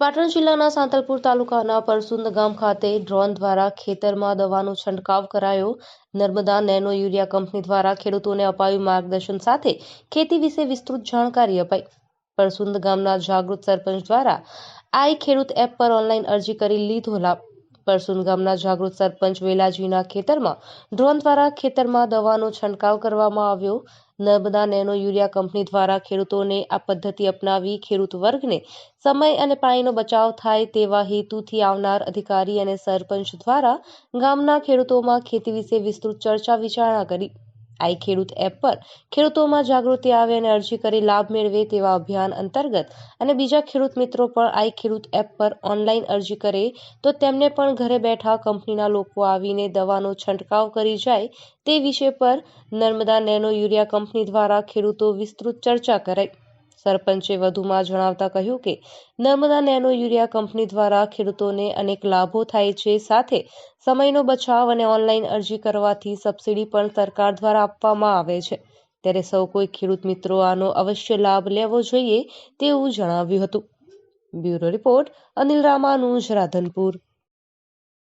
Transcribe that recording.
પાટણ જિલ્લાના સાંતલપુર તાલુકાના પરસુંદ ગામ ખાતે ડ્રોન દ્વારા ખેતરમાં દવાનો છંટકાવ કરાયો. નર્મદા નેનો યુરિયા કંપની દ્વારા ખેડૂતોને અપાયું માર્ગદર્શન સાથે ખેતી વિશે વિસ્તૃત જાણકારી અપાઈ. પરસુંદ ગામના જાગૃત સરપંચ દ્વારા આઈ ખેડૂત એપ પર ઓનલાઈન અરજી કરી લીધો લાભ. પરસુંદ ગામના જાગૃત સરપંચ વેલાજીના ખેતરમાં ડ્રોન દ્વારા ખેતરમાં દવાનો છંટકાવ કરવામાં આવ્યો. નર્મદા નેનો યુરિયા કંપની દ્વારા ખેડૂતોને આ પદ્ધતિ અપનાવી ખેડૂત વર્ગને સમય અને પાણીનો બચાવ થાય તેવા હેતુથી આવનાર અધિકારી અને સરપંચ દ્વારા ગામના ખેડૂતોમાં ખેતી વિશે વિસ્તૃત ચર્ચા વિચારણા કરી. આઈ ખેડૂત એપ પર ખેડૂતોમાં જાગૃતિ આવે અને અરજી કરી લાભ મેળવે તેવા અભિયાન અંતર્ગત અને બીજા ખેડૂત મિત્રો પણ આઈ ખેડૂત એપ પર ઓનલાઈન અરજી કરે તો તેમને પણ ઘરે બેઠા કંપનીના લોકો આવીને દવાનો છંટકાવ કરી જાય તે વિષય પર નર્મદા નેનો યુરિયા કંપની દ્વારા ખેડૂતો વિસ્તૃત ચર્ચા કરાઈ. સરપંચે વધુમાં જણાવતા કહ્યું કે, નર્મદા નેનો યુરિયા કંપની દ્વારા ખેડૂતોને અનેક લાભો થાય છે. સાથે સમયનો બચાવ અને ઓનલાઈન અરજી કરવાથી સબસિડી પણ સરકાર દ્વારા આપવામાં આવે છે. ત્યારે સૌ કોઈ ખેડૂત મિત્રો આનો અવશ્ય લાભ લેવો જોઈએ તેવું જણાવ્યું હતું. Bureau report Anil Ramanuj, Radhanpur.